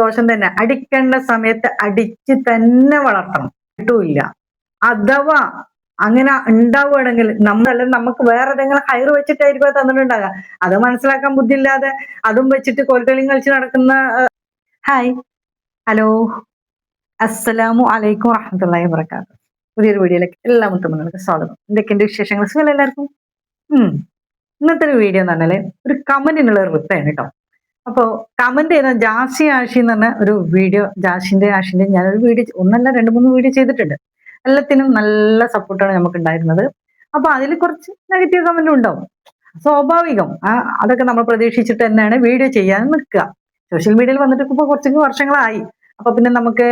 ദോഷം തന്നെ. അടിക്കേണ്ട സമയത്ത് അടിച്ച് തന്നെ വളർത്തണം. കിട്ടൂല്ല അഥവാ അങ്ങനെ ഉണ്ടാവുകയാണെങ്കിൽ നമ്മളല്ല നമുക്ക് വേറെ ഏതെങ്കിലും ഹയർ വെച്ചിട്ടായിരിക്കും അത് തന്നിട്ടുണ്ടാകുക അത് മനസ്സിലാക്കാൻ ബുദ്ധിയില്ലാതെ അതും വെച്ചിട്ട് കോൽക്കളിയും കളിച്ച് നടക്കുന്ന ഹായ്. ഹലോ. അസ്സലാമു അലൈക്കും വറഹമത്തല്ലാഹി വബറകാതുഹു. പുതിയൊരു വീഡിയോയിലേക്ക് എല്ലാ മുത്തമ്മങ്ങൾക്ക് സ്വാഗതം. എന്തൊക്കെയുണ്ട് വിശേഷങ്ങൾ? സുഖമല്ല എല്ലാവർക്കും? ഇന്നത്തെ ഒരു വീഡിയോ എന്ന് പറഞ്ഞാൽ ഒരു കമന്റിനുള്ള റിപ്ലൈ ആണ് കേട്ടോ. അപ്പോ കമന്റ് ചെയ്യുന്ന ജാസി ആഷി എന്ന് പറഞ്ഞ ഒരു വീഡിയോ ജാഷിന്റെ ആഷിന്റെ ഞാനൊരു വീഡിയോ ഒന്നല്ല രണ്ട് മൂന്ന് വീഡിയോ ചെയ്തിട്ടുണ്ട്. എല്ലാത്തിനും നല്ല സപ്പോർട്ടാണ് നമുക്ക് ഉണ്ടായിരുന്നത് അപ്പൊ അതിൽ കുറച്ച് നെഗറ്റീവ് കമന്റും ഉണ്ടാവും. സ്വാഭാവികം. അതൊക്കെ നമ്മൾ പ്രതീക്ഷിച്ചിട്ട് തന്നെയാണ് വീഡിയോ ചെയ്യാൻ നിൽക്കുക. സോഷ്യൽ മീഡിയയിൽ വന്നിട്ട് ഇപ്പൊ കുറച്ച് വർഷങ്ങളായി. അപ്പൊ പിന്നെ നമുക്ക്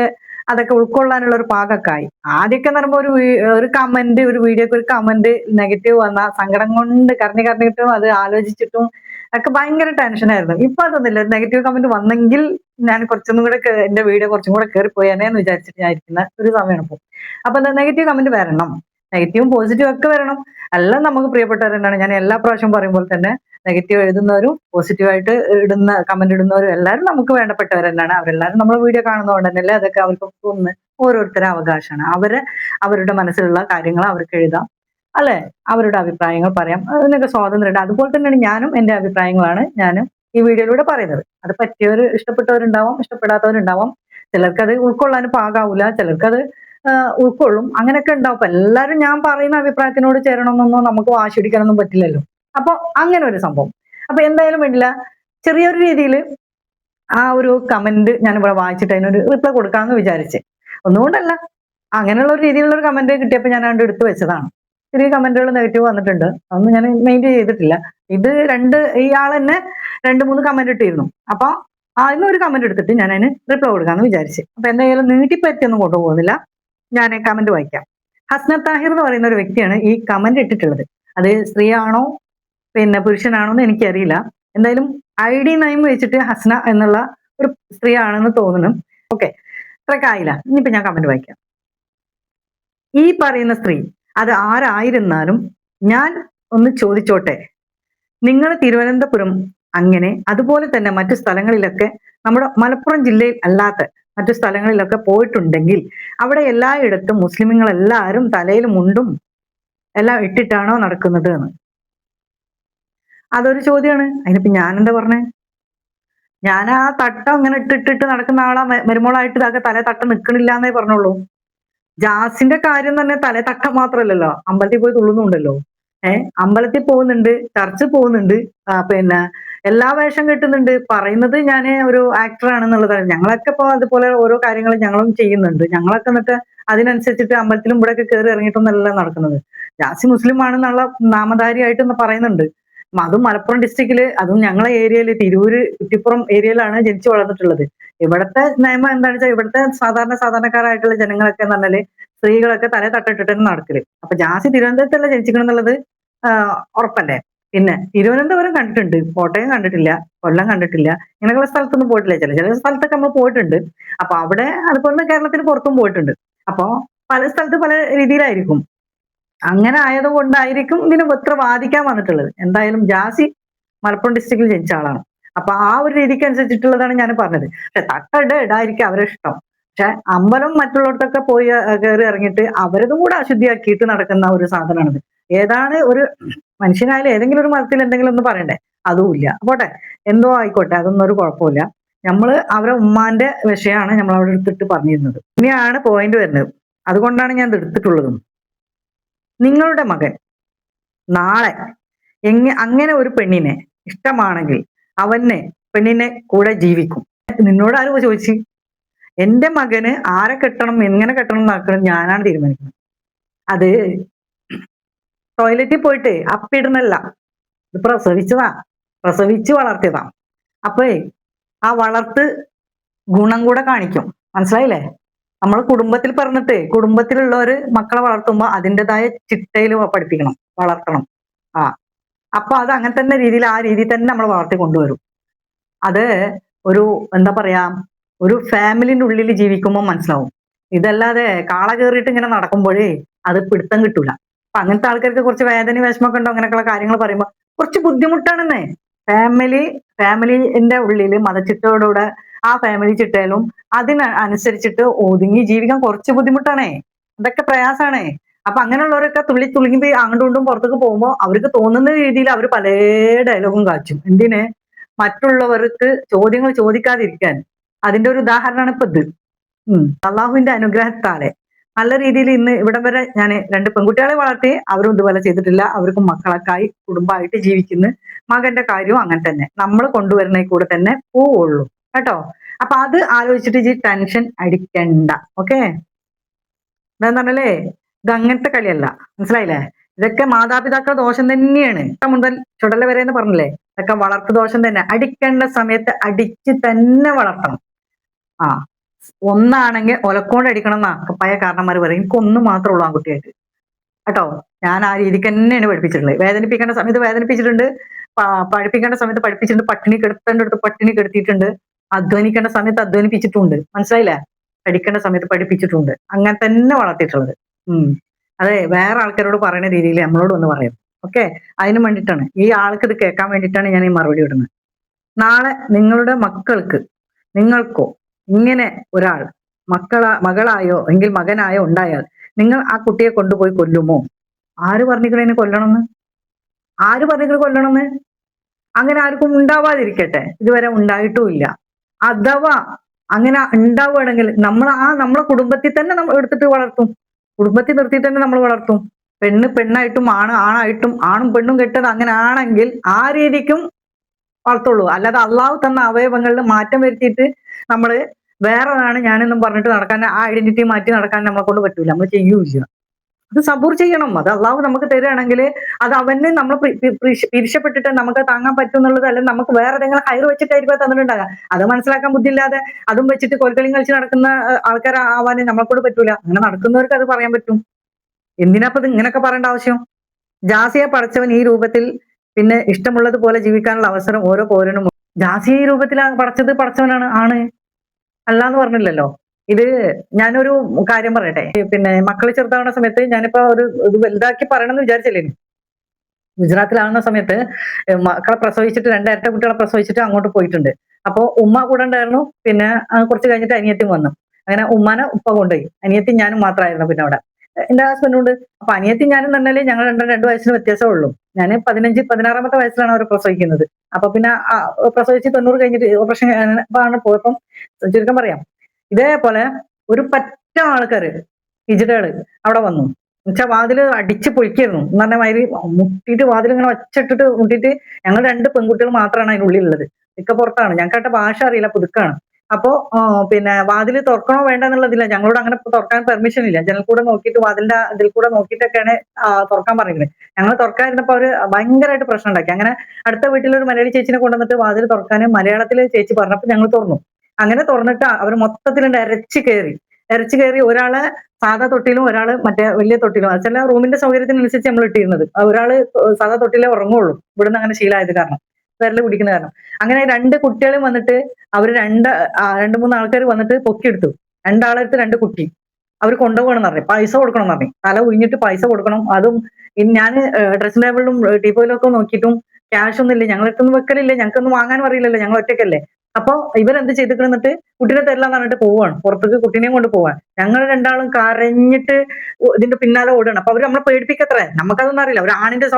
അതൊക്കെ ഉൾക്കൊള്ളാനുള്ള ഒരു പാകക്കായി ആദ്യമൊക്കെ എന്ന് പറയുമ്പോൾ ഒരു ഒരു കമന്റ് ഒരു വീഡിയോക്ക് ഒരു കമന്റ് നെഗറ്റീവ് വന്ന സങ്കടം കൊണ്ട് കരഞ്ഞു കരഞ്ഞിട്ടും അത് ആലോചിച്ചിട്ടും ഒക്കെ ഭയങ്കര ടെൻഷനായിരുന്നു ഇപ്പൊ അതൊന്നുമില്ല. നെഗറ്റീവ് കമന്റ് വന്നെങ്കിൽ ഞാൻ കുറച്ചൊന്നും കൂടെ എന്റെ വീഡിയോ കുറച്ചും കൂടെ കയറി പോയേനെ എന്ന് വിചാരിച്ചിട്ട് ഞാൻ ഇരിക്കുന്ന ഒരു സമയമാണ് ഇപ്പോൾ അപ്പൊ നെഗറ്റീവ് കമന്റ് വരണം. നെഗറ്റീവും പോസിറ്റീവും ഒക്കെ വരണം. എല്ലാം നമുക്ക് പ്രിയപ്പെട്ടവരെന്നാണ് ഞാൻ എല്ലാ പ്രാവശ്യം പറയുമ്പോൾ തന്നെ നെഗറ്റീവ് എഴുതുന്നവരും പോസിറ്റീവായിട്ട് ഇടുന്ന കമന്റ് ഇടുന്നവരും എല്ലാവരും നമുക്ക് വേണ്ടപ്പെട്ടവർ തന്നെയാണ് അവരെല്ലാവരും നമ്മൾ വീഡിയോ കാണുന്നതുകൊണ്ട് തന്നെയല്ലേ അതൊക്കെ അവർക്ക് ഒന്ന് ഓരോരുത്തരുടെ അവകാശമാണ്. അവരെ അവരുടെ മനസ്സിലുള്ള കാര്യങ്ങൾ അവർക്ക് എഴുതാം. അല്ലെ? അവരുടെ അഭിപ്രായങ്ങൾ പറയാം. അതിനൊക്കെ സ്വാതന്ത്ര്യമുണ്ട് അതുപോലെ തന്നെയാണ് ഞാനും എന്റെ അഭിപ്രായങ്ങളാണ് ഞാനും ഈ വീഡിയോയിലൂടെ പറയുന്നത്. അത് പറ്റിയവർ ഇഷ്ടപ്പെട്ടവരുണ്ടാവാം ഇഷ്ടപ്പെടാത്തവരുണ്ടാവാം. ചിലർക്ക് അത് ഉൾക്കൊള്ളാൻ ചിലർക്ക് അത് ഉൾക്കൊള്ളും. അങ്ങനെയൊക്കെ ഉണ്ടാവും. എല്ലാവരും ഞാൻ പറയുന്ന അഭിപ്രായത്തിനോട് ചേരണമെന്നൊന്നും നമുക്ക് വാശിടിക്കാനൊന്നും പറ്റില്ലല്ലോ. അപ്പൊ അങ്ങനെ ഒരു സംഭവം. അപ്പൊ എന്തായാലും വേണ്ടില്ല. ചെറിയൊരു രീതിയിൽ ആ ഒരു കമന്റ് ഞാൻ ഇവിടെ വായിച്ചിട്ട് അതിനൊരു റിപ്ലൈ കൊടുക്കാമെന്ന് വിചാരിച്ച്. ഒന്നുകൊണ്ടല്ല. അങ്ങനെയുള്ള ഒരു രീതിയിലുള്ള ഒരു കമന്റ് കിട്ടിയപ്പോൾ ഞാൻ അവിടെ എടുത്തു വെച്ചതാണ്. ചെറിയ കമന്റുകൾ നെഗറ്റീവ് വന്നിട്ടുണ്ട്. അതൊന്നും ഞാൻ മെയിന്റെയിൻ ചെയ്തിട്ടില്ല. ഇത് രണ്ട് ഇയാൾ തന്നെ രണ്ട് മൂന്ന് കമന്റ് ഇട്ടിരുന്നു. അപ്പൊ ഒരു കമന്റ് എടുത്തിട്ട് ഞാൻ അതിന് റിപ്ലൈ കൊടുക്കാമെന്ന് വിചാരിച്ച്. അപ്പൊ എന്തായാലും നീട്ടിപ്പറ്റിയൊന്നും കൊണ്ടുപോകുന്നില്ല ഞാൻ കമന്റ് വായിക്കാം. ഹസ്നത് താഹിർ എന്ന് പറയുന്ന ഒരു വ്യക്തിയാണ് ഈ കമന്റ് ഇട്ടിട്ടുള്ളത്. അത് സ്ത്രീയാണോ പിന്നെ പുരുഷനാണോ എന്ന് എനിക്കറിയില്ല. എന്തായാലും ഐ ഡി നയം വെച്ചിട്ട് ഹസ്ന എന്നുള്ള ഒരു സ്ത്രീ ആണെന്ന് തോന്നുന്നു. ഓക്കെ. ഇത്രയൊക്കെ ആയില്ല. ഇനിയിപ്പോ ഞാൻ കമന്റ് വായിക്കാം. ഈ പറയുന്ന സ്ത്രീ അത് ആരായിരുന്നാലും ഞാൻ ഒന്ന് ചോദിച്ചോട്ടെ. നിങ്ങൾ തിരുവനന്തപുരം അങ്ങനെ അതുപോലെ തന്നെ മറ്റു സ്ഥലങ്ങളിലൊക്കെ നമ്മുടെ മലപ്പുറം ജില്ലയിൽ അല്ലാത്ത മറ്റു സ്ഥലങ്ങളിലൊക്കെ പോയിട്ടുണ്ടെങ്കിൽ അവിടെ എല്ലായിടത്തും മുസ്ലിമുകൾ എല്ലാവരും തലയിൽ മുണ്ടും എല്ലാം ഇട്ടിട്ടാണോ നടക്കുന്നത് എന്ന്. അതൊരു ചോദ്യമാണ് അതിനിപ്പോ ഞാൻ എന്താ പറഞ്ഞേ? ഞാൻ ആ തട്ടം ഇങ്ങനെ ഇട്ടിട്ടിട്ട് നടക്കുന്ന ആളാ മരുമോളായിട്ട് ഇതൊക്കെ തല തട്ടം നിൽക്കണില്ല എന്നേ പറഞ്ഞോളൂ. ജാസിന്റെ കാര്യം തന്നെ തല തട്ടം മാത്രല്ലല്ലോ. അമ്പലത്തിൽ പോയി തുള്ളുന്നുണ്ടല്ലോ. ഏഹ് അമ്പലത്തിൽ പോകുന്നുണ്ട് ചർച്ച് പോകുന്നുണ്ട് പിന്നെ എല്ലാ വേഷം കെട്ടുന്നുണ്ട്. പറയുന്നത് ഞാൻ ഒരു ആക്ടർ ആണെന്നുള്ളതാണ്. ഞങ്ങളൊക്കെ ഇപ്പൊ അതുപോലെ ഓരോ കാര്യങ്ങളും ഞങ്ങളും ചെയ്യുന്നുണ്ട്. ഞങ്ങളൊക്കെ എന്നിട്ട് അതിനനുസരിച്ചിട്ട് അമ്പലത്തിലും ഇവിടെ ഒക്കെ കയറി ഇറങ്ങിയിട്ടൊന്നല്ല നടക്കുന്നത്. ജാസി മുസ്ലിം ആണെന്നുള്ള നാമധാരിയായിട്ട് പറയുന്നുണ്ട്. അതും മലപ്പുറം ഡിസ്ട്രിക്റ്റിൽ അതും ഞങ്ങളെ ഏരിയയിൽ തിരൂര് കുറ്റിപ്പുറം ഏരിയയിലാണ് ജനിച്ചു വളർന്നിട്ടുള്ളത്. ഇവിടുത്തെ നിയമം എന്താണെന്ന് വെച്ചാൽ ഇവിടുത്തെ സാധാരണ സാധാരണക്കാരായിട്ടുള്ള ജനങ്ങളൊക്കെ എന്ന് പറഞ്ഞാൽ സ്ത്രീകളൊക്കെ തല തട്ടിട്ടിട്ട് നടക്കൽ. അപ്പൊ ജാസി തിരുവനന്തപുരത്തല്ല ജനിച്ചിക്കണം എന്നുള്ളത് ഉറപ്പല്ലേ? പിന്നെ തിരുവനന്തപുരം കണ്ടിട്ടുണ്ട്. കോട്ടയം കണ്ടിട്ടില്ല കൊല്ലം കണ്ടിട്ടില്ല ഇങ്ങനെയുള്ള സ്ഥലത്തൊന്നും പോയിട്ടില്ല. ചില ചില സ്ഥലത്തൊക്കെ നമ്മൾ പോയിട്ടുണ്ട്. അപ്പൊ അവിടെ അതുപോലെ കേരളത്തിന് പുറത്തും പോയിട്ടുണ്ട്. അപ്പൊ പല സ്ഥലത്ത് പല രീതിയിലായിരിക്കും. അങ്ങനെ ആയതുകൊണ്ടായിരിക്കും ഇതിനെ ഇത്ര ബാധിക്കാൻ വന്നിട്ടുള്ളത്. എന്തായാലും ജാസി മലപ്പുറം ഡിസ്ട്രിക്റ്റിൽ ജനിച്ച ആളാണ്. അപ്പൊ ആ ഒരു രീതിക്ക് അനുസരിച്ചിട്ടുള്ളതാണ് ഞാൻ പറഞ്ഞത്. പക്ഷെ തട്ടയുടെ ഇടായിരിക്കും അവരെ ഇഷ്ടം. പക്ഷെ അമ്പലം മറ്റുള്ളവർക്കൊക്കെ പോയി കയറി ഇറങ്ങിയിട്ട് അവരതും കൂടെ അശുദ്ധിയാക്കിയിട്ട് നടക്കുന്ന ഒരു സാധനമാണിത്. ഏതാണ് ഒരു മനുഷ്യനായാലും ഏതെങ്കിലും ഒരു മതത്തിൽ എന്തെങ്കിലും ഒന്ന് പറയണ്ടേ? ഇല്ല. അപ്പോട്ടെ എന്തോ ആയിക്കോട്ടെ അതൊന്നും ഒരു കുഴപ്പമില്ല. നമ്മൾ അവരെ ഉമ്മാന്റെ വിഷയമാണ് നമ്മൾ അവിടെ എടുത്തിട്ട് പറഞ്ഞിരുന്നത്. ഇനിയാണ് പോയിന്റ് വരുന്നത്. അതുകൊണ്ടാണ് ഞാൻ ഇത് എടുത്തിട്ടുള്ളതും. നിങ്ങളുടെ മകൻ നാളെ എങ്ങ അങ്ങനെ ഒരു പെണ്ണിനെ ഇഷ്ടമാണെങ്കിൽ അവനെ പെണ്ണിനെ കൂടെ ജീവിക്കും. നിന്നോട് ആരും ചോദിച്ചു? എന്റെ മകന് ആരെ കെട്ടണം എങ്ങനെ കെട്ടണം എന്നാക്കണം ഞാനാണ് തീരുമാനിക്കുന്നത്. അത് ടോയ്ലറ്റിൽ പോയിട്ട് അപ്പിടുന്നല്ല ഇത് പ്രസവിച്ചതാ. പ്രസവിച്ച് വളർത്തിയതാ. അപ്പേ ആ വളർത്ത് ഗുണം കൂടെ കാണിക്കും. മനസ്സിലായില്ലേ? നമ്മൾ കുടുംബത്തിൽ പറഞ്ഞിട്ട് കുടുംബത്തിലുള്ളവര് മക്കളെ വളർത്തുമ്പോൾ അതിന്റെതായ ചിട്ടയിൽ പഠിപ്പിക്കണം വളർത്തണം. ആ. അപ്പൊ അത് അങ്ങനെ തന്നെ രീതിയിൽ ആ രീതിയിൽ തന്നെ നമ്മൾ വളർത്തി കൊണ്ടുവരും. അത് ഒരു എന്താ പറയാ ഒരു ഫാമിലിന്റെ ഉള്ളിൽ ജീവിക്കുമ്പോൾ മനസ്സിലാവും. ഇതല്ലാതെ കാള കയറിയിട്ട് ഇങ്ങനെ നടക്കുമ്പോഴേ അത് പിടുത്തം കിട്ടൂല. അപ്പൊ അങ്ങനത്തെ ആൾക്കാർക്ക് കുറച്ച് വേദന വിഷമൊക്കെ ഉണ്ടോ? അങ്ങനെയൊക്കെയുള്ള കാര്യങ്ങൾ പറയുമ്പോൾ കുറച്ച് ബുദ്ധിമുട്ടാണെന്നേ. ഫാമിലി ഫാമിലിന്റെ ഉള്ളിൽ മതച്ചിട്ടോടുകൂടെ ആ ഫാമിലി ചിട്ടയിലും അതിന് അനുസരിച്ചിട്ട് ഒതുങ്ങി ജീവിക്കാൻ കുറച്ച് ബുദ്ധിമുട്ടാണേ. അതൊക്കെ പ്രയാസമാണേ അപ്പൊ അങ്ങനെയുള്ളവരൊക്കെ തുള്ളി തുളുങ്ങി അങ്ങോട്ടും ഇങ്ങോട്ടും പുറത്തേക്ക് പോകുമ്പോൾ അവർക്ക് തോന്നുന്ന രീതിയിൽ അവർ പല ഡയലോഗും കാച്ചും. എന്തിന്? മറ്റുള്ളവർക്ക് ചോദ്യങ്ങൾ ചോദിക്കാതിരിക്കാൻ. അതിന്റെ ഒരു ഉദാഹരണമാണ് ഇപ്പൊ ഇത് അള്ളാഹുവിന്റെ അനുഗ്രഹത്താലെ. നല്ല രീതിയിൽ ഇന്ന് ഇവിടം വരെ ഞാൻ രണ്ട് പെൺകുട്ടികളെ വളർത്തി അവരും ഇതുപോലെ ചെയ്തിട്ടില്ല. അവർക്കും മക്കളൊക്കായി കുടുംബമായിട്ട് ജീവിക്കുന്നു. മകന്റെ കാര്യവും അങ്ങനെ തന്നെ. നമ്മൾ കൊണ്ടുവരുന്ന കൂടെ തന്നെ പോവുള്ളൂ. കേട്ടോ? അപ്പൊ അത് ആലോചിച്ചിട്ട് ഈ ടെൻഷൻ അടിക്കണ്ട. ഓക്കെ? എന്താന്ന് പറഞ്ഞല്ലേ ഇത് അങ്ങനത്തെ കളിയല്ല. മനസ്സിലായില്ലേ? ഇതൊക്കെ മാതാപിതാക്കളുടെ ദോഷം തന്നെയാണ്. മുതൽ ചുടല വരെ എന്ന് പറഞ്ഞില്ലേ? ഇതൊക്കെ വളർത്തു ദോഷം തന്നെ. അടിക്കേണ്ട സമയത്ത് അടിച്ച് തന്നെ വളർത്തണം. ആ ഒന്നാണെങ്കിൽ ഒലക്കോണ്ട് അടിക്കണം എന്നാ. പയ കാരണന്മാർ പറയും. എനിക്ക് ഒന്ന് മാത്രമേ ഉള്ളൂ ആൺകുട്ടിയായിട്ട് കേട്ടോ? ഞാൻ ആ രീതിക്ക് തന്നെയാണ് പഠിപ്പിച്ചിട്ടുള്ളത്. വേദനിപ്പിക്കേണ്ട സമയത്ത് വേദനിപ്പിച്ചിട്ടുണ്ട്. പഠിപ്പിക്കേണ്ട സമയത്ത് പഠിപ്പിച്ചിട്ടുണ്ട് പട്ടിണി കെടുത്തേണ്ട അടുത്ത് പട്ടിണി കെടുത്തിയിട്ടുണ്ട്. അധ്വാനിക്കേണ്ട സമയത്ത് അധ്വാനിപ്പിച്ചിട്ടുണ്ട്. മനസ്സിലായില്ലേ? പഠിക്കേണ്ട സമയത്ത് പഠിപ്പിച്ചിട്ടുണ്ട്. അങ്ങനെ തന്നെ വളർത്തിയിട്ടുള്ളത്. ഉം. അതെ വേറെ ആൾക്കാരോട് പറയുന്ന രീതിയിൽ നമ്മളോട് ഒന്ന് പറയും. ഓക്കെ? അതിനു വേണ്ടിയിട്ടാണ്. ഈ ആൾക്ക് ഇത് കേൾക്കാൻ വേണ്ടിയിട്ടാണ് ഞാൻ ഈ മറുപടി ഇടുന്നത്. നാളെ നിങ്ങളുടെ മക്കൾക്ക് നിങ്ങൾക്കോ ഇങ്ങനെ ഒരാൾ മക്കള മകളായോ എങ്കിൽ മകനായോ ഉണ്ടായാൽ നിങ്ങൾ ആ കുട്ടിയെ കൊണ്ടുപോയി കൊല്ലുമോ? ആര് പറഞ്ഞിക്കണേനെ കൊല്ലണമെന്ന്? ആര് പറഞ്ഞിക്കണ കൊല്ലണമെന്ന്? അങ്ങനെ ആർക്കും ഉണ്ടാവാതിരിക്കട്ടെ. ഇതുവരെ ഉണ്ടായിട്ടുമില്ല അഥവാ അങ്ങനെ ഉണ്ടാവുകയാണെങ്കിൽ നമ്മൾ ആ നമ്മളെ കുടുംബത്തിൽ തന്നെ നമ്മൾ എടുത്തിട്ട് വളർത്തും. കുടുംബത്തിൽ നിർത്തി തന്നെ നമ്മൾ വളർത്തും. പെണ്ണ് പെണ്ണായിട്ടും ആണ് ആണായിട്ടും ആണും പെണ്ണും കെട്ടത് അങ്ങനെ ആണെങ്കിൽ ആ രീതിക്കും വളർത്തുള്ളൂ. അല്ലാതെ അള്ളാഹു തന്ന അവയവങ്ങളിൽ മാറ്റം വരുത്തിയിട്ട് നമ്മൾ വേറെതാണ് ഞാനെന്നും പറഞ്ഞിട്ട് നടക്കാൻ ആ ഐഡന്റിറ്റി മാറ്റി നടക്കാൻ നമ്മളെ കൊണ്ട് പറ്റൂല. നമ്മൾ ചെയ്യൂല അത് സബൂർ ചെയ്യണം. അത് അള്ളാഹു നമുക്ക് തരികയാണെങ്കിൽ അത് അവന് നമ്മൾ പിരിശപ്പെട്ടിട്ട് നമുക്ക് താങ്ങാൻ പറ്റും എന്നുള്ളത് അല്ലെങ്കിൽ നമുക്ക് വേറെ ഏതെങ്കിലും ഹയർ വെച്ചിട്ടായിരിക്കും തന്നിട്ടുണ്ടാകുക അത് മനസ്സിലാക്കാൻ ബുദ്ധിയില്ലാതെ അതും വെച്ചിട്ട് കൊൽക്കളിയും കളിച്ച് നടക്കുന്ന ആൾക്കാർ ആവാൻ നമ്മളെ കൊണ്ട് പറ്റൂല. അങ്ങനെ നടക്കുന്നവർക്ക് അത് പറയാൻ പറ്റും. എന്തിനാപ്പത് ഇങ്ങനെയൊക്കെ പറയേണ്ട ആവശ്യം? ജാസിയെ പടച്ചവൻ ഈ രൂപത്തിൽ പിന്നെ ഇഷ്ടമുള്ളതുപോലെ ജീവിക്കാനുള്ള അവസരം ഓരോ പൗരനും. ജാസിയെ ഈ രൂപത്തിൽ പടച്ചത് പടച്ചവനാണ് ആണ്. അല്ലാന്ന് പറഞ്ഞില്ലല്ലോ. ഇത് ഞാനൊരു കാര്യം പറയട്ടെ. പിന്നെ മക്കൾ ചെറുതാവുന്ന സമയത്ത് ഞാനിപ്പോ ഒരു ഇത് വലുതാക്കി പറയണമെന്ന് വിചാരിച്ചില്ലേ ഗുജറാത്തിലാവുന്ന സമയത്ത് മക്കളെ പ്രസവിച്ചിട്ട് രണ്ടരട്ട കുട്ടികളെ പ്രസവിച്ചിട്ട് അങ്ങോട്ട് പോയിട്ടുണ്ട്. അപ്പോ ഉമ്മ കൂടെ ഉണ്ടായിരുന്നു. പിന്നെ കുറച്ച് കഴിഞ്ഞിട്ട് അനിയത്തിയും വന്നു. അങ്ങനെ ഉമ്മാനെ ഉപ്പ കൊണ്ടുപോയി. അനിയത്തി ഞാനും മാത്രമായിരുന്നു പിന്നെ അവിടെ. എന്റെ ഹസ്ബൻഡും ഉണ്ട്. അപ്പൊ അനിയത്തി ഞാനും തന്നാലേ ഞങ്ങൾ രണ്ടും രണ്ട് വയസ്സിന് വ്യത്യാസമേ ഉള്ളൂ. ഞാൻ പതിനഞ്ച് പതിനാറാമത്തെ വയസ്സിലാണ് അവർ പ്രസവിക്കുന്നത്. അപ്പൊ പിന്നെ പ്രസവിച്ച് തൊണ്ണൂറ് കഴിഞ്ഞിട്ട് ഓപ്പറേഷൻ ആണ് പോയപ്പം ചുരുക്കം പറയാം. ഇതേപോലെ ഒരു പറ്റ ആൾക്കാര് ഹിജിഡകൾ അവിടെ വന്നു. എന്നുവെച്ചാൽ വാതിൽ അടിച്ച് പൊളിക്കായിരുന്നു. എന്ന് പറഞ്ഞ മാതിരി മുട്ടിയിട്ട് വാതിൽ ഇങ്ങനെ ഒച്ചിട്ടിട്ട് മുട്ടിയിട്ട് ഞങ്ങൾ രണ്ട് പെൺകുട്ടികൾ മാത്രമാണ് അതിനുള്ളിൽ ഉള്ളത് മിക്ക പുറത്താണ് ഞങ്ങൾക്കട്ട ഭാഷ അറിയില്ല പുതുക്കാണ്. അപ്പോ പിന്നെ വാതിൽ തുറക്കണോ വേണ്ട എന്നുള്ളതില്ല ഞങ്ങളോട് അങ്ങനെ തുറക്കാൻ പെർമിഷൻ ഇല്ല. ജനൽ കൂടെ നോക്കിയിട്ട് വാതിലിന്റെ ഇതിൽ കൂടെ നോക്കിയിട്ടൊക്കെയാണ് തുറക്കാൻ പറഞ്ഞത് ഞങ്ങൾ തുറക്കാതിരുന്നപ്പോ അവർ ഭയങ്കരമായിട്ട് പ്രശ്നം ഉണ്ടാക്കി. അങ്ങനെ അടുത്ത വീട്ടിലൊരു മലയാളി ചേച്ചിനെ കൊണ്ടുവന്നിട്ട് വാതിൽ തുറക്കാൻ മലയാളത്തിൽ ചേച്ചി പറഞ്ഞപ്പോൾ ഞങ്ങൾ തുറന്നു. അങ്ങനെ തുറന്നിട്ട് അവർ മൊത്തത്തിൽ ഇരച്ചു കയറി ഇരച്ചു കയറി ഒരാൾ സാധാ തൊട്ടിലും ഒരാൾ മറ്റേ വലിയ തൊട്ടിലും. അച്ഛല്ല റൂമിന്റെ സൗകര്യത്തിനനുസരിച്ച് നമ്മൾ ഇട്ടിരുന്നത്. ഒരാൾ സാധാ തൊട്ടിലേ ഉറങ്ങുള്ളൂ. ഇവിടുന്ന് അങ്ങനെ ശീലമായത് കാരണം. വിരൽ കുടിക്കുന്ന കാരണം. അങ്ങനെ രണ്ട് കുട്ടികളും വന്നിട്ട് അവർ രണ്ട് രണ്ട് മൂന്ന് ആൾക്കാർ വന്നിട്ട് പൊക്കിയെടുത്തു. രണ്ടാളെടുത്ത് രണ്ട് കുട്ടി. അവർ കൊണ്ടുപോകണം പറഞ്ഞു. പൈസ കൊടുക്കണം പറഞ്ഞു. തല ഉഴിഞ്ഞിട്ട് പൈസ കൊടുക്കണം. അതും ഞാൻ ഡ്രസ്സിംഗ് ടേബിളിലും ടീപ്പോയിലും ഒക്കെ നോക്കിയിട്ടും ക്യാഷ് ഒന്നും ഇല്ല. ഞങ്ങളടുത്തൊന്നും വെക്കലില്ല. ഞങ്ങൾക്കൊന്നും വാങ്ങാനും അറിയില്ലല്ലോ. ഞങ്ങൾ ഒറ്റയ്ക്കല്ലേ. അപ്പൊ ഇവരെന്ത് ചെയ്തിട്ട് കുട്ടീനെ തരില്ലെന്ന് പറഞ്ഞിട്ട് പോവാണ്. പുറത്തേക്ക് കുട്ടീനെയും കൊണ്ട് പോവാൻ ഞങ്ങൾ രണ്ടാളും കരഞ്ഞിട്ട് ഇതിന്റെ പിന്നാലെ ഓടുകയാണ്. അപ്പൊ അവർ നമ്മളെ പേടിപ്പിക്കത്രേ. നമുക്കതൊന്നും അറിയില്ല. ഒരു ആണിന്റെ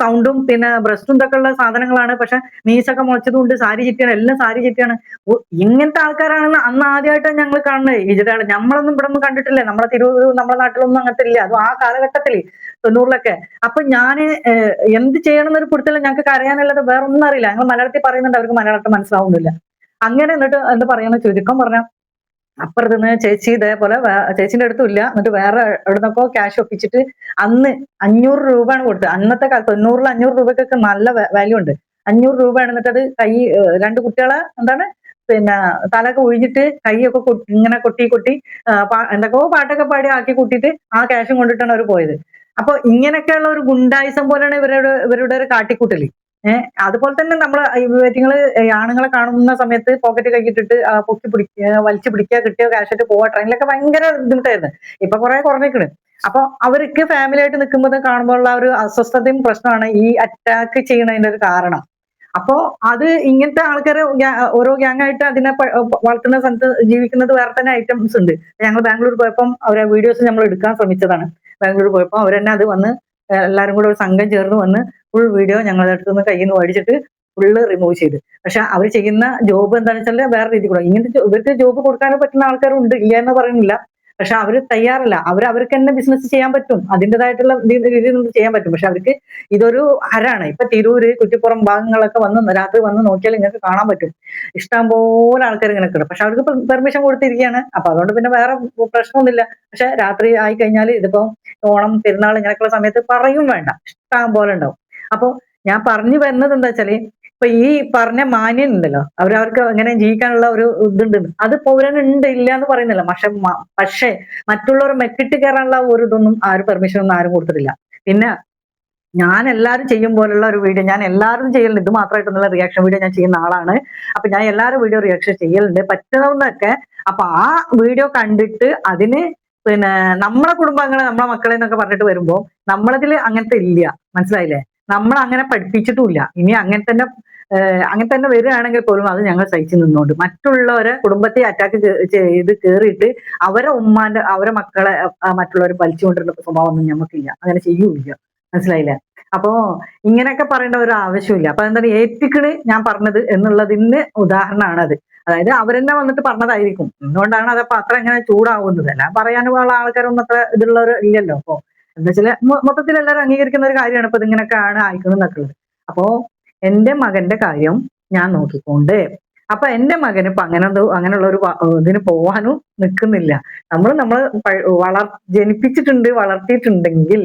സൗണ്ടും പിന്നെ ബ്രസ്റ്റും ഇതൊക്കെ ഉള്ള സാധനങ്ങളാണ്. പക്ഷെ മീസൊക്കെ മുളച്ചതുകൊണ്ട് സാരി ചിറ്റിയാണ് എല്ലാം സാരി ചിറ്റിയാണ് ഇങ്ങനത്തെ ആൾക്കാരാണെന്ന് അന്ന് ആദ്യമായിട്ടാണ് ഞങ്ങൾ കാണുന്നത്. ഹിജഡകൾ നമ്മളൊന്നും ഇവിടെ ഒന്നും കണ്ടിട്ടില്ല. നമ്മളെ തിരുവൂർ നമ്മളെ നാട്ടിലൊന്നും അങ്ങനത്തെ ഇല്ല അതും ആ കാലഘട്ടത്തിൽ തൊണ്ണൂറിലൊക്കെ. അപ്പൊ ഞാൻ എന്ത് ചെയ്യണം എന്നൊരു പിടുത്തല്ല ഞങ്ങൾക്ക് കരയാനുള്ളത് വേറെ ഒന്നും അറിയില്ല. ഞങ്ങൾ മലയാളത്തിൽ പറയുന്നുണ്ട്. അവർക്ക് മലയാളം മനസ്സിലാവുന്നില്ല. അങ്ങനെ എന്നിട്ട് എന്താ പറയുന്ന ചുരുക്കം പറഞ്ഞ അപ്പുറത്ത് നിന്ന് ചേച്ചി ഇതേപോലെ ചേച്ചിന്റെ അടുത്തും ഇല്ല. എന്നിട്ട് വേറെ എവിടുന്നൊക്കെ ക്യാഷ് ഒപ്പിച്ചിട്ട് അന്ന് അഞ്ഞൂറ് രൂപയാണ് കൊടുത്തത്. അന്നത്തെ കാലത്ത് തൊണ്ണൂറിൽ അഞ്ഞൂറ് രൂപക്കൊക്കെ നല്ല വാല്യൂ ഉണ്ട്. അഞ്ഞൂറ് രൂപയാണ് എന്നിട്ട് അത് കൈ രണ്ട് കുട്ടികളെ എന്താണ് പിന്നെ തലയൊക്കെ ഒഴിഞ്ഞിട്ട് കൈയൊക്കെ ഇങ്ങനെ കൊട്ടി കൊട്ടി എന്തൊക്കെയോ പാട്ടൊക്കെ പാടി ആക്കി കൂട്ടിയിട്ട് ആ ക്യാഷും കൊണ്ടിട്ടാണ് അവർ പോയത്. അപ്പൊ ഇങ്ങനെയൊക്കെയുള്ള ഒരു ഗുണ്ടായിസം പോലെയാണ് ഇവരുടെ ഇവരുടെ ഒരു കാട്ടിക്കൂട്ടൽ. ഏഹ് അതുപോലെ തന്നെ നമ്മൾ നിങ്ങൾ ആണുങ്ങളെ കാണുന്ന സമയത്ത് പോക്കറ്റ് കൈയിട്ടിട്ട് പൊക്കി പിടിക്കുക വലിച്ചു പിടിക്കുക കിട്ടിയ കാശായിട്ട് പോവാ ട്രെയിനിലൊക്കെ ഭയങ്കര ബുദ്ധിമുട്ടായിരുന്നു. ഇപ്പൊ കുറെ കുറഞ്ഞിക്കണ് അപ്പൊ അവർക്ക് ഫാമിലി ആയിട്ട് നിൽക്കുമ്പോൾ കാണുമ്പോൾ ഉള്ള ഒരു അസ്വസ്ഥതയും പ്രശ്നമാണ് ഈ അറ്റാക്ക് ചെയ്യുന്നതിന്റെ ഒരു കാരണം. അപ്പോ അത് ഇങ്ങനത്തെ ആൾക്കാരെ ഓരോ ഗ്യാങ് ആയിട്ട് അതിനെ വളർത്തുന്ന സ്ഥലത്ത് ജീവിക്കുന്നത് വേറെ തന്നെ ഐറ്റംസ് ഉണ്ട്. ഞങ്ങൾ ബാംഗ്ലൂർ പോയപ്പം അവരെ വീഡിയോസ് നമ്മൾ എടുക്കാൻ ശ്രമിച്ചതാണ്. ബാംഗ്ലൂർ പോയപ്പോൾ അവരെന്നെ അത് വന്ന് എല്ലാവരും കൂടെ ഒരു സംഘം ചേർന്ന് വന്ന് ഫുൾ വീഡിയോ ഞങ്ങളുടെ അടുത്ത് നിന്ന് കയ്യിൽ നിന്ന് മേടിച്ചിട്ട് ഫുള്ള് റിമൂവ് ചെയ്ത്. പക്ഷെ അവർ ചെയ്യുന്ന ജോബ് എന്താണെന്ന് വെച്ചാൽ വേറെ രീതി കൂടെ ഇങ്ങനത്തെ ഇവർക്ക് ജോബ് കൊടുക്കാൻ പറ്റുന്ന ആൾക്കാരുണ്ട് ഇല്ല എന്ന് പറയുന്നില്ല. പക്ഷെ അവർ തയ്യാറല്ല. അവർ അവർക്ക് തന്നെ ബിസിനസ് ചെയ്യാൻ പറ്റും. അതിന്റെതായിട്ടുള്ള രീതിയിൽ നമുക്ക് ചെയ്യാൻ പറ്റും. പക്ഷെ അവർക്ക് ഇതൊരു ഹരാണ് ഇപ്പൊ തിരൂര് കുറ്റിപ്പുറം ഭാഗങ്ങളൊക്കെ വന്ന് രാത്രി വന്ന് നോക്കിയാൽ നിങ്ങൾക്ക് കാണാൻ പറ്റും. ഇഷ്ടം പോലെ ആൾക്കാർ ഇങ്ങനെ കിട്ടും പക്ഷെ അവർക്ക് പെർമിഷൻ കൊടുത്തിരിക്കുകയാണ്. അപ്പൊ അതുകൊണ്ട് പിന്നെ വേറെ പ്രശ്നമൊന്നുമില്ല. പക്ഷെ രാത്രി ആയി കഴിഞ്ഞാൽ ഇതിപ്പോ ഓണം പെരുന്നാൾ ഇങ്ങനെയൊക്കെയുള്ള സമയത്ത് പറയും വേണ്ട. ഇഷ്ടം പോലെ ഉണ്ടാവും. അപ്പൊ ഞാൻ പറഞ്ഞു വരുന്നത് എന്താ വെച്ചാൽ ഇപ്പൊ ഈ പറഞ്ഞ മാന്യൻ ഉണ്ടല്ലോ. അവരവർക്ക് അങ്ങനെ ജീവിക്കാനുള്ള ഒരു ഇതുണ്ട്. അത് പൗരനുണ്ട് ഇല്ല എന്ന് പറയുന്നില്ല. പക്ഷെ പക്ഷെ മറ്റുള്ളവർ മെക്കിട്ട് കയറാനുള്ള ഒരു ഇതൊന്നും ആരും പെർമിഷൻ ഒന്നും ആരും കൊടുത്തിട്ടില്ല. പിന്നെ ഞാൻ എല്ലാവരും ചെയ്യും പോലുള്ള ഒരു വീഡിയോ ഞാൻ എല്ലാവരും ചെയ്യലുണ്ട്. ഇത് മാത്രമായിട്ടൊന്നുള്ള റിയാക്ഷൻ വീഡിയോ ഞാൻ ചെയ്യുന്ന ആളാണ്. അപ്പൊ ഞാൻ എല്ലാവരും വീഡിയോ റിയാക്ഷൻ ചെയ്യലുണ്ട്. പറ്റുന്നതൊക്കെ അപ്പൊ ആ വീഡിയോ കണ്ടിട്ട് അതിന് പിന്നെ നമ്മളെ കുടുംബാംഗങ്ങളെ നമ്മളെ മക്കളെന്നൊക്കെ പറഞ്ഞിട്ട് വരുമ്പോൾ നമ്മളതിൽ അങ്ങനത്തെ ഇല്ല. മനസ്സിലായില്ലേ? നമ്മൾ അങ്ങനെ പഠിപ്പിച്ചിട്ടുമില്ല. ഇനി അങ്ങനെ തന്നെ അങ്ങനെ തന്നെ വരികയാണെങ്കിൽ പോലും അത് ഞങ്ങൾ സഹിച്ചു നിന്നോണ്ട്. മറ്റുള്ളവരെ കുടുംബത്തെ അറ്റാക്ക് ചെയ്ത് കയറിയിട്ട് അവരെ ഉമ്മാന്റെ അവരെ മക്കളെ മറ്റുള്ളവരെ വലിച്ചുകൊണ്ടിരുന്ന സ്വഭാവമൊന്നും ഞമ്മക്കില്ല. അങ്ങനെ ചെയ്യൂല മനസ്സിലായില്ലേ? അപ്പോ ഇങ്ങനെയൊക്കെ പറയേണ്ട ഒരു ആവശ്യമില്ല. അപ്പൊ എന്താണ് ഏറ്റിക്കണ് ഞാൻ പറഞ്ഞത് എന്നുള്ളതിന് ഉദാഹരണമാണ് അത് അതായത് അവരെന്നെ വന്നിട്ട് പറഞ്ഞതായിരിക്കും. എന്തുകൊണ്ടാണ് അതപ്പോ അത്ര ഇങ്ങനെ ചൂടാവുന്നത്? അല്ല പറയാനുള്ള ആൾക്കാരൊന്നും അത്ര ഇതുള്ളവർ ഇല്ലല്ലോ. അപ്പൊ എന്താ വെച്ചാൽ മൊത്തത്തിൽ എല്ലാവരും അംഗീകരിക്കുന്ന ഒരു കാര്യമാണ് ഇപ്പൊ ഇതിങ്ങനെയൊക്കെയാണ് ആയിക്കണം എന്നൊക്കെ ഉള്ളത് അപ്പോ എന്റെ മകന്റെ കാര്യം ഞാൻ നോക്കിക്കൊണ്ട് അപ്പൊ എന്റെ മകന് ഇപ്പൊ അങ്ങനെ അങ്ങനെയുള്ള ഒരു ഇതിന് പോവാനും നിൽക്കുന്നില്ല നമ്മൾ നമ്മൾ വളർ ജനിപ്പിച്ചിട്ടുണ്ട് വളർത്തിയിട്ടുണ്ടെങ്കിൽ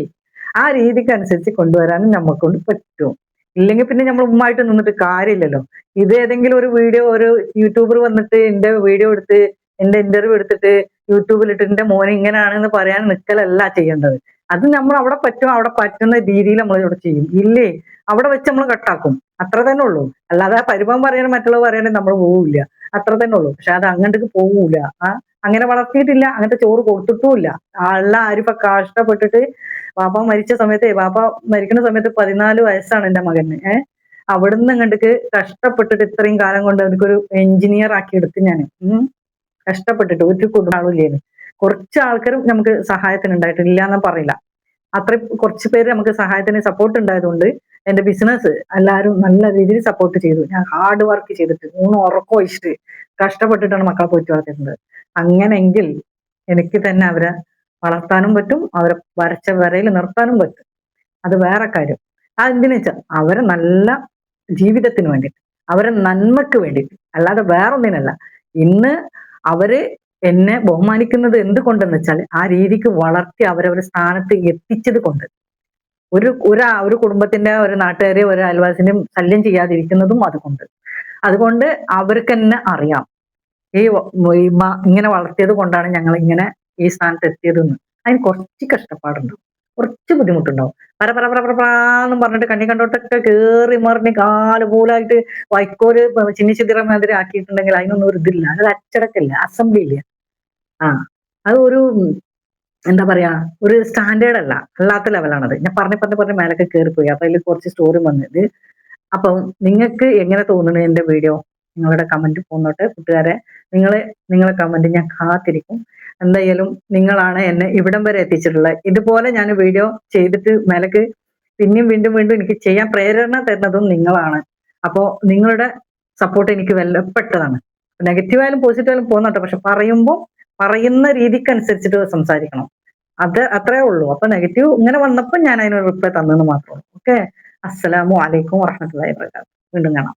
ആ രീതിക്ക് അനുസരിച്ച് കൊണ്ടുവരാനും നമ്മെ കൊണ്ട് പറ്റും. ഇല്ലെങ്കിൽ പിന്നെ നമ്മൾ ഉമ്മായിട്ട് നിന്നിട്ട് കാര്യമില്ലല്ലോ. ഇത് ഏതെങ്കിലും ഒരു വീഡിയോ ഒരു യൂട്യൂബർ വന്നിട്ട് എന്റെ വീഡിയോ എടുത്ത് എന്റെ ഇന്റർവ്യൂ എടുത്തിട്ട് യൂട്യൂബിലിട്ട് എന്റെ മോനെ ഇങ്ങനെയാണെന്ന് പറയാൻ നിൽക്കലല്ല ചെയ്യേണ്ടത്. അത് നമ്മൾ അവിടെ പറ്റും അവിടെ പറ്റുന്ന രീതിയിൽ നമ്മൾ ഇവിടെ ചെയ്യും. ഇല്ലേ? അവിടെ വെച്ച് നമ്മൾ കട്ടാക്കും അത്ര തന്നെ ഉള്ളൂ. അല്ലാതെ പരിഭവം പറയാനും മറ്റുള്ളവർ പറയാനും നമ്മൾ പോവില്ല. അത്ര തന്നെ ഉള്ളൂ. പക്ഷെ അത് അങ്ങോട്ടേക്ക് പോകൂല ആ അങ്ങനെ വളർത്തിയിട്ടില്ല. അങ്ങനത്തെ ചോറ് കൊടുത്തിട്ടുമില്ല. ആള ആരിപ്പ കഷ്ടപ്പെട്ടിട്ട് പാപ്പ മരിച്ച സമയത്ത് പാപ്പ മരിക്കുന്ന സമയത്ത് പതിനാല് വയസ്സാണ് എന്റെ മകന്. ഏഹ് അവിടുന്ന് അങ്ങോട്ടേക്ക് കഷ്ടപ്പെട്ടിട്ട് ഇത്രയും കാലം കൊണ്ട് അവർക്കൊരു എഞ്ചിനീയർ ആക്കി എടുത്ത് ഞാൻ. കഷ്ടപ്പെട്ടിട്ട് ഒരു കുടുംബാളില്ലേന് കുറച്ച് ആൾക്കാരും നമുക്ക് സഹായത്തിന് ഉണ്ടായിട്ടില്ല എന്ന് പറയില്ല. അത്ര കുറച്ച് പേര് നമുക്ക് സഹായത്തിന് സപ്പോർട്ട് ഉണ്ടായതുകൊണ്ട് എന്റെ ബിസിനസ് എല്ലാവരും നല്ല രീതിയിൽ സപ്പോർട്ട് ചെയ്തു. ഞാൻ ഹാർഡ് വർക്ക് ചെയ്തിട്ട് മൂന്ന് ഉറക്കം ഒഴിച്ചിട്ട് കഷ്ടപ്പെട്ടിട്ടാണ് മക്കളെ പോയിട്ട് വളർത്തിയിരുന്നത്. അങ്ങനെങ്കിൽ എനിക്ക് തന്നെ അവരെ വളർത്താനും പറ്റും അവരെ വരച്ച വരയിൽ നിർത്താനും പറ്റും. അത് വേറെ കാര്യം. അതെന്തിനു വെച്ചാൽ അവരെ നല്ല ജീവിതത്തിന് വേണ്ടിയിട്ട് അവരെ നന്മക്ക് വേണ്ടിയിട്ട് അല്ലാതെ വേറൊന്നിനല്ല. ഇന്ന് അവർ എന്നെ ബഹുമാനിക്കുന്നത് എന്തുകൊണ്ടെന്ന് വെച്ചാൽ ആ രീതിക്ക് വളർത്തി അവരവരുടെ സ്ഥാനത്ത് എത്തിച്ചത് കൊണ്ട്. ഒരു ഒരു ഒരു കുടുംബത്തിന്റെ ഒരു നാട്ടുകാരെ ഒരു അയൽവാസിനെയും ശല്യം ചെയ്യാതിരിക്കുന്നതും അതുകൊണ്ട്. അതുകൊണ്ട് അവർക്ക് തന്നെ അറിയാം. ഈ ഇങ്ങനെ വളർത്തിയത് കൊണ്ടാണ് ഞങ്ങൾ ഇങ്ങനെ ഈ സ്ഥാനത്ത് എത്തിയതെന്ന്. അതിന് കുറച്ച് കഷ്ടപ്പാടുണ്ടാവും കുറച്ച് ബുദ്ധിമുട്ടുണ്ടാവും. പര പര പര പരാന്നും പറഞ്ഞിട്ട് കണ്ണി കണ്ടോട്ടൊക്കെ കേറി മറിഞ്ഞ് കാൽ പോലായിട്ട് വൈക്കോൽ ചിന്നിച്ചിതിറ മാതിരി ആക്കിയിട്ടുണ്ടെങ്കിൽ അതിനൊന്നും ഒരു ഇതില്ല. അത് അച്ചടക്കല്ല അസംബ്ലി ഇല്ല ആ അത് ഒരു എന്താ പറയാ ഒരു സ്റ്റാൻഡേർഡ് അല്ല അല്ലാത്ത ലെവലാണത് ഞാൻ പറഞ്ഞ് പറഞ്ഞ് പറഞ്ഞ് മേലൊക്കെ കയറിപ്പോയി അപ്പൊ അതിൽ കുറച്ച് സ്റ്റോറി വന്നത് അപ്പം നിങ്ങൾക്ക് എങ്ങനെ തോന്നുന്നു എന്റെ വീഡിയോ നിങ്ങളുടെ കമന്റ് പോന്നോട്ടെ കൂട്ടുകാരെ. നിങ്ങൾ നിങ്ങളെ കമന്റ് ഞാൻ കാത്തിരിക്കും. എന്തായാലും നിങ്ങളാണ് എന്നെ ഇവിടം വരെ എത്തിച്ചിട്ടുള്ളത്. ഇതുപോലെ ഞാൻ വീഡിയോ ചെയ്തിട്ട് മേലക്ക് പിന്നെയും വീണ്ടും വീണ്ടും എനിക്ക് ചെയ്യാൻ പ്രേരണ തരുന്നതും നിങ്ങളാണ്. അപ്പോ നിങ്ങളുടെ സപ്പോർട്ട് എനിക്ക് വിലപ്പെട്ടതാണ് നെഗറ്റീവായാലും പോസിറ്റീവായാലും പോകുന്നുണ്ട് പക്ഷെ പറയുമ്പോൾ പറയുന്ന രീതിക്കനുസരിച്ചിട്ട് സംസാരിക്കണം. അത് അത്രേ ഉള്ളൂ. അപ്പൊ നെഗറ്റീവ് ഇങ്ങനെ വന്നപ്പോൾ ഞാൻ അതിനൊരു റിപ്ലൈ തന്നെന്ന് മാത്രമേ ഉള്ളൂ. ഓക്കെ അസ്സലാമു അലൈക്കും വറഹ്മത്തുള്ളാഹി വബറകാതുഹു. വീണ്ടും കാണാം.